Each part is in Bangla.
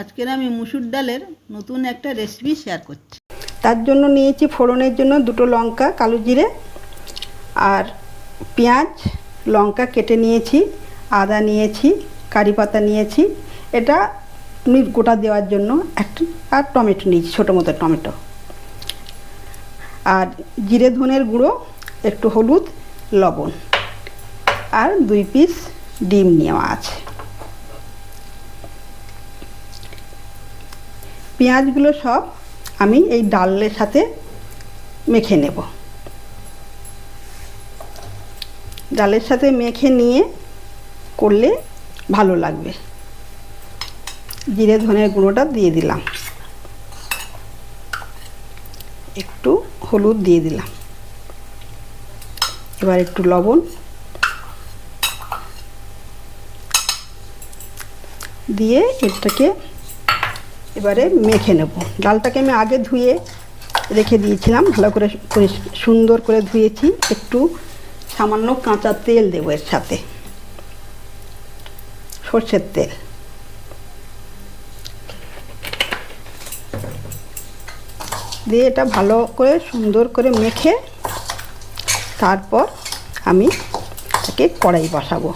আজকের আমি মুসুর ডালের নতুন একটা রেসিপি শেয়ার করছি। তার জন্য নিয়েছি ফোড়নের জন্য দুটো লঙ্কা, কালো জিরে আর পেঁয়াজ। লঙ্কা কেটে নিয়েছি, আদা নিয়েছি, কারি পাতা নিয়েছি। এটা এমনি গোটা দেওয়ার জন্য একটা আর টমেটো নিয়েছি, ছোটো মতো টমেটো। আর জিরে ধনের গুঁড়ো, একটু হলুদ, লবণ। আর দুই পিস ডিম নেওয়া আছে। পেঁয়াজগুলো সব আমি এই ডালের সাথে মেখে নেব। ডালের সাথে মেখে নিয়ে করলে ভালো লাগবে। জিরে ধনের গুঁড়োটা দিয়ে দিলাম। একটু হলুদ দিয়ে দিলাম। এবার একটু লবণ দিয়ে এটাকে এবারে মেখে নেব। ডালটাকে আমি আগে ধুয়ে রেখে দিয়েছিলাম, ভালো করে সুন্দর করে ধুয়েছি। একটু সামান্য কাঁচা তেল দেবো এর সাথে। সর্ষের তেল। দিয়ে এটা ভালো করে সুন্দর করে মেখে তারপর আমি এটাকে কড়াই বসাবো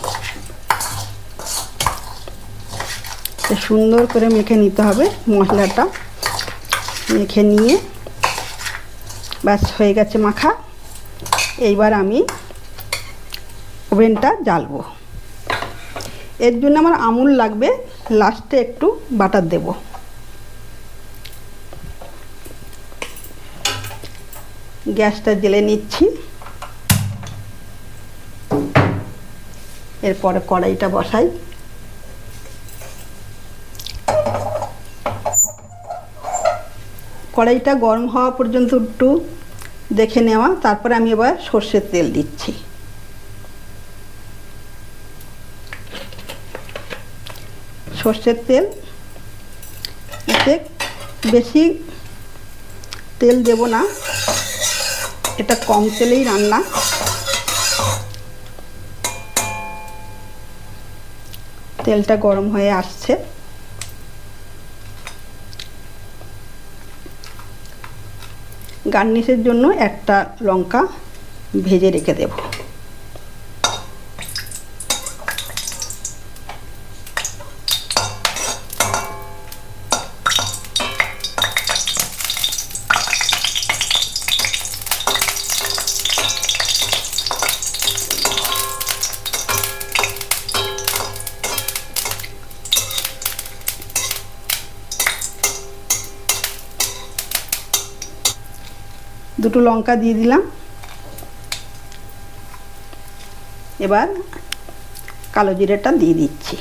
তো সুন্দর করে মেখে নিতে হবে মশলাটা। মেখে নিয়ে ব্যাস হয়ে গেছে মাখা। এইবার আমি ওভেনটা জ্বালবো। এর জন্য আমার আমুল লাগবে, লাস্টে একটু বাটার দেব। গ্যাসটা জেলে নিচ্ছি। এরপরে কড়াইটা বসাই। কড়াইটা গরম হওয়া পর্যন্ত একটু দেখে নেওয়া, তারপরে আমি এবার সর্ষের তেল দিচ্ছি। সর্ষের তেল এতে বেশি তেল দেব না, এটা কম তেলেই রান্না। তেলটা গরম হয়ে আসছে। গার্নিশের জন্য একটা লঙ্কা ভেজে রেখে দেব। দুটো লঙ্কা দিয়ে দিলাম। এবার কালো জিরেটা দিয়ে দিচ্ছি।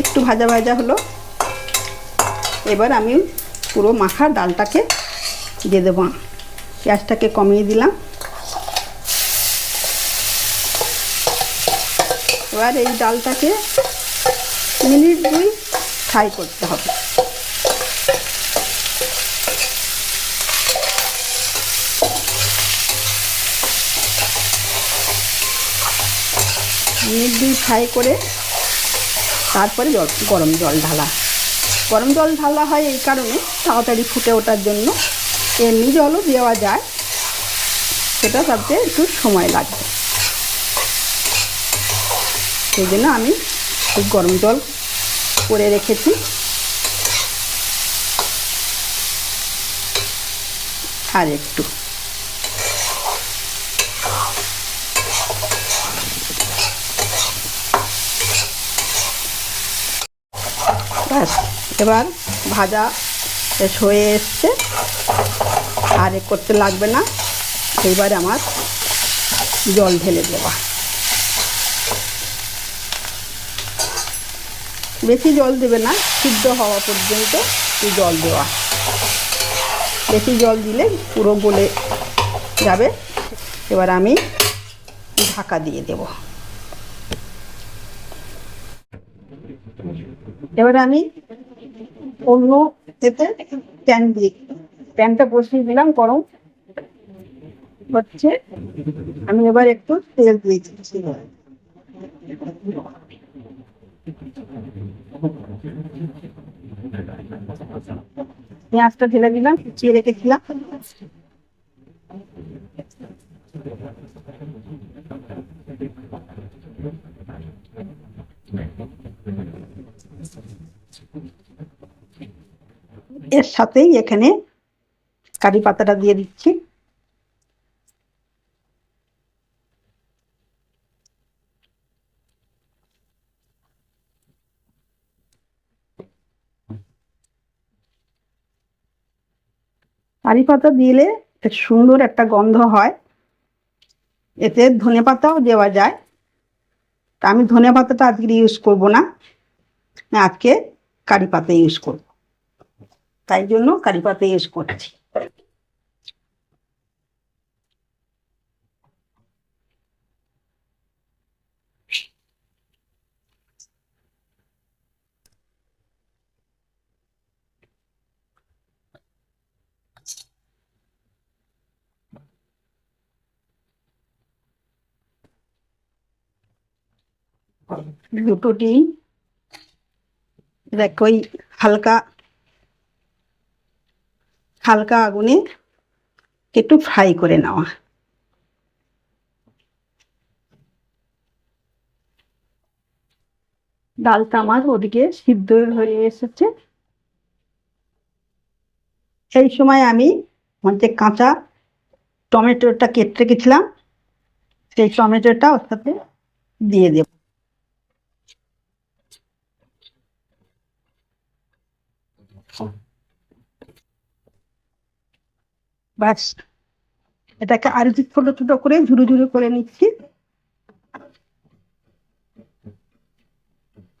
একটু ভাজা ভাজা হলো। এবার আমি পুরো মাখা ডালটাকে দিয়ে দেবো। গ্যাসটাকে কমিয়ে দিলাম। এবার এই ডালটাকে মিনিট দুই ফ্রাই করতে হবে। মিনিট দুই ফ্রাই করে তারপরে জল, গরম জল ঢালা। গরম জল ঢালা হয় এই কারণে তাড়াতাড়ি ফুটে ওঠার জন্য। এমনি জলও দেওয়া যায়, সেটা তাতে একটু সময় লাগবে সেই জন্য আমি এই গরম জল করে রেখেছি। আর একটু ব্যাস এবার ভাজা শেষ হয়ে এসছে। আর এ করতে লাগবে না। এইবার আমার জল ঢেলে দেওয়া বেশি জল দেবে না, সিদ্ধ হওয়া পর্যন্ত জল দেওয়া। বেশি জল দিলে পুরো গলে যাবে। এবার আমি ঢাকা দিয়ে দেব। এবার আমি অন্য এতে প্যান দিয়ে প্যানটা বসিয়ে দিলাম, গরম হচ্ছে। আমি এবার একটু তেল দিয়ে দিচ্ছি। পেঁয়াজটা ঢেলে দিলাম, কুচিয়ে রেখেছিলাম। এর সাথেই এখানে কারি পাতাটা দিয়ে দিচ্ছি। কারি পাতা দিলে সুন্দর একটা গন্ধ হয়। এতে ধনে পাতাও দেওয়া যায়। তা আমি ধনে পাতাটা আজকে ইউজ করব না। আজকে কারি পাতা ইউজ করব। তাই জন্য কারি পাতা ইউজ করছি। দুটো ডিম দেখ হালকা হালকা আগুনে একটু ফ্রাই করে নেওয়া। ডালটা আমার ওদিকে সিদ্ধ হয়ে এসেছে। এই সময় আমি যে কাঁচা টমেটোটা কেটে রেখেছিলাম। সেই টমেটোটা ওর সাথে দিয়ে দেব। ব্যাস। এটাকে আর একটু ছোট ছোট করে ঝুরু ঝুরু করে নিচ্ছি।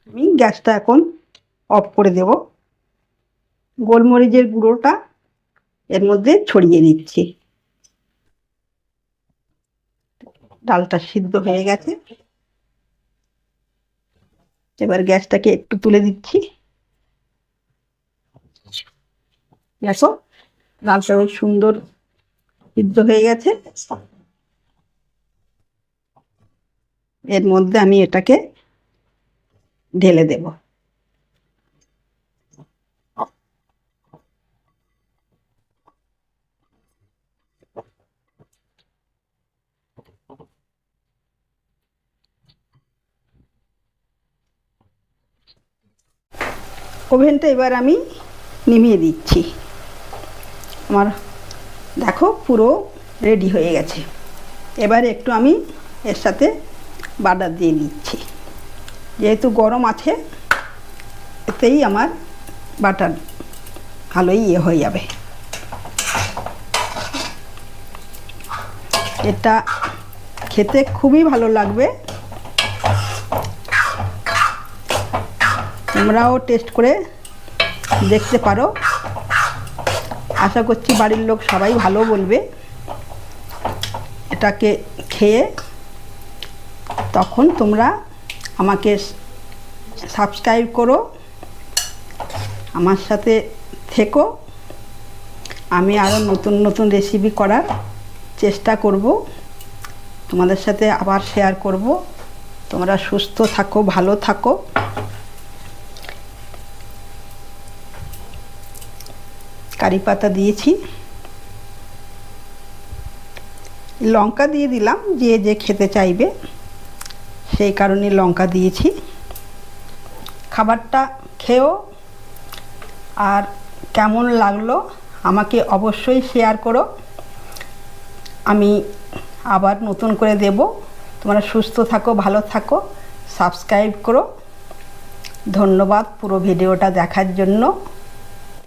আমি গ্যাসটা এখন অফ করে দেব। গোলমরিচের গুঁড়োটা এর মধ্যে ছড়িয়ে দিচ্ছি ডালটা সিদ্ধ হয়ে গেছে। এবার গ্যাসটাকে একটু তুলে দিচ্ছি। দেখো ডালটা বেশ সুন্দর সিদ্ধ হয়ে গেছে। এর মধ্যে আমি এটাকে ঢেলে দেব। ওভেনটা এবার আমি নিভিয়ে দিচ্ছি। আমার, দেখো, পুরো রেডি হয়ে গেছে। এবার একটু আমি এর সাথে বাটার দিয়ে নিচ্ছি। যেহেতু গরম আছে, এতেই আমার বাটার ভালোই ইয়ে হয়ে যাবে। এটা খেতে খুবই ভালো লাগবে। তোমরাও টেস্ট করে দেখতে পারো। আশা করছি বাড়ির লোক সবাই ভালো বলবে। এটাকে খেয়ে তখন তোমরা আমাকে সাবস্ক্রাইব করো, আমার সাথে থেকো। আমি আরও নতুন নতুন রেসিপি করার চেষ্টা করব। তোমাদের সাথে আবার শেয়ার করব। তোমরা সুস্থ থাকো, ভালো থাকো। কারি পাতা দিয়েছি। লঙ্কা দিয়ে দিলাম, যে যে খেতে চাইবে, সেই কারণে লঙ্কা দিয়েছি। খাবারটা খেয়েও আর কেমন লাগল আমাকে অবশ্যই শেয়ার করো। আমি আবার নতুন করে দেব। তোমরা সুস্থ থাকো, ভালো থাকো সাবস্ক্রাইব করো। ধন্যবাদ পুরো ভিডিওটা দেখার জন্য।